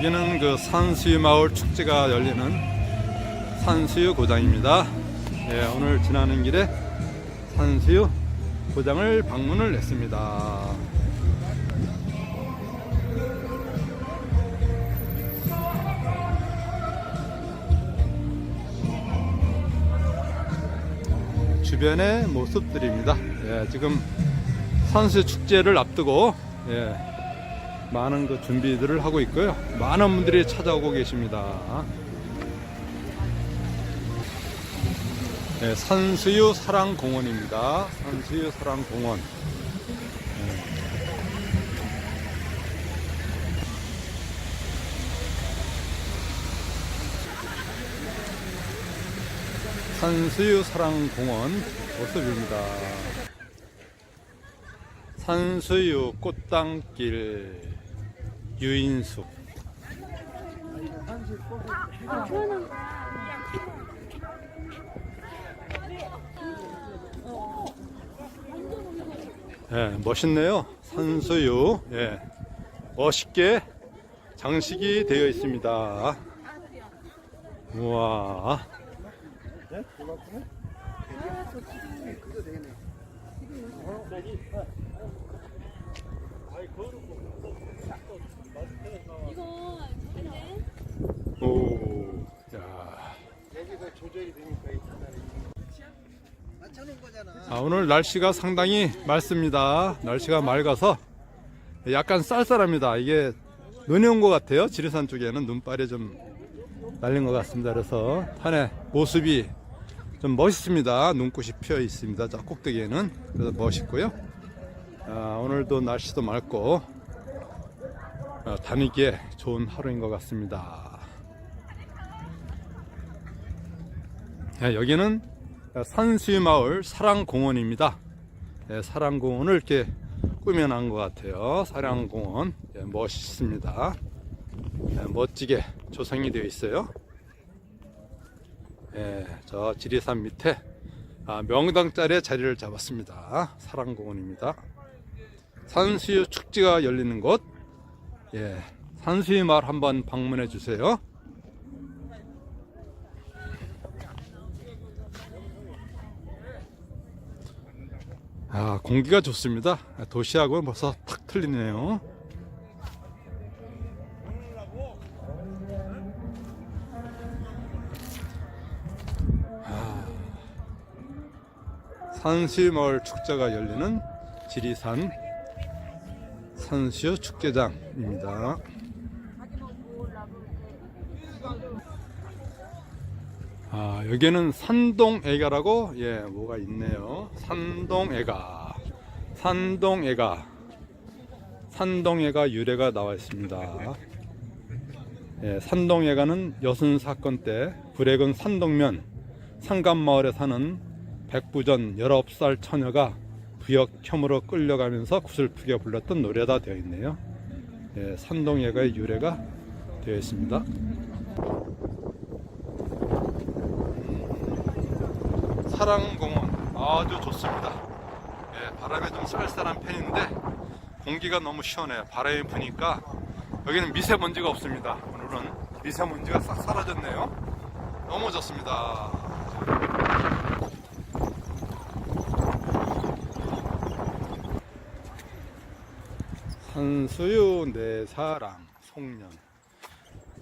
여기는 그 산수유 마을 축제가 열리는 산수유 고장입니다. 예, 오늘 지나는 길에 산수유 고장을 방문을 했습니다. 주변의 모습들입니다. 예, 지금 산수 축제를 앞두고 예, 많은 그 준비들을 하고 있고요. 많은 분들이 찾아오고 계십니다. 예, 산수유 사랑공원입니다. 산수유 사랑공원. 산수유 사랑공원 모습입니다. 산수유 꽃당길 유인숙 예, 멋있네요. 산수유 예, 멋있게 장식이 되어 있습니다. 우와. 이거 근데 오, 야. 여기서 조절이 되니까. 맞춰놓은 거잖아. 아, 오늘 날씨가 상당히 맑습니다. 날씨가 맑아서 약간 쌀쌀합니다. 이게 눈이 온 것 같아요. 지리산 쪽에는 눈발이 좀 날린 것 같습니다. 그래서 산의 모습이 좀 멋있습니다. 눈꽃이 피어 있습니다. 저 꼭대기에는 그래서 멋있고요. 아, 오늘도 날씨도 맑고 어, 다니기에 좋은 하루인 것 같습니다. 야, 여기는 산수유마을 사랑공원입니다. 예, 사랑공원을 이렇게 꾸며놓은 것 같아요. 사랑공원 예, 멋있습니다. 예, 멋지게 조성이 되어 있어요. 예, 저 지리산 밑에 아, 명당 자리에 자리를 잡았습니다. 사랑공원입니다. 산수유 축제가 열리는 곳, 예, 산수유 마을 한번 방문해 주세요. 아, 공기가 좋습니다. 도시하고는 벌써 탁 틀리네요. 아, 산수마을 축제가 열리는 지리산 산수유 축제장입니다. 아, 여기는 산동애가라고 예, 뭐가 있네요. 산동애가. 산동애가. 산동애가 유래가 나와 있습니다. 예, 산동애가는 여순 사건 때 불행은 산동면 상감마을에 사는 백부전 19살 처녀가 부역혐으로 끌려가면서 구슬프게 불렀던 노래가 되어 있네요. 예, 산동애가의 유래가 되어 있습니다. 사랑공원 아주 좋습니다. 예, 바람이 좀 쌀쌀한 편인데 공기가 너무 시원해요. 바람이 부니까 여기는 미세먼지가 없습니다. 오늘은 미세먼지가 싹 사라졌네요. 너무 좋습니다. 산수유 내 사랑 송년.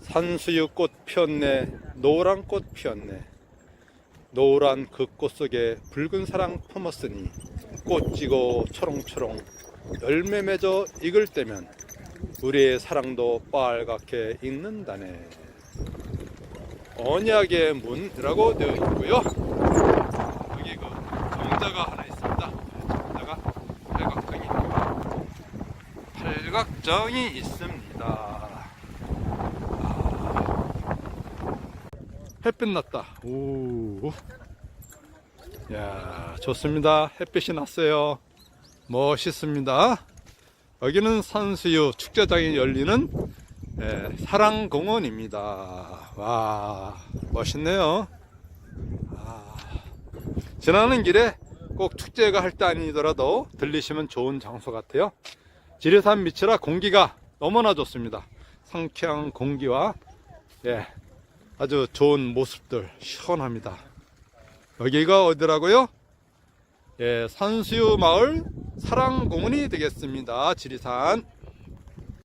산수유 꽃 피었네 노란 꽃 피었네. 노란 그 꽃 속에 붉은 사랑 품었으니 꽃 지고 초롱초롱 열매 맺어 익을 때면 우리의 사랑도 빨갛게 익는다네. 언약의 문이라고 되어 있고요. 여기 그 정자가 하나 있습니다 정자가 팔각정이 팔각정이 있습니다 아, 햇빛 났다. 오. 야, 좋습니다. 햇빛이 났어요. 멋있습니다. 여기는 산수유 축제장이 열리는 예, 사랑공원입니다. 와, 멋있네요. 아, 지나는 길에 꼭 축제가 할 때 아니더라도 들리시면 좋은 장소 같아요. 지리산 밑이라 공기가 너무나 좋습니다. 상쾌한 공기와 예, 아주 좋은 모습들 시원합니다. 여기가 어디라고요? 예, 산수유 마을 사랑공원이 되겠습니다. 지리산.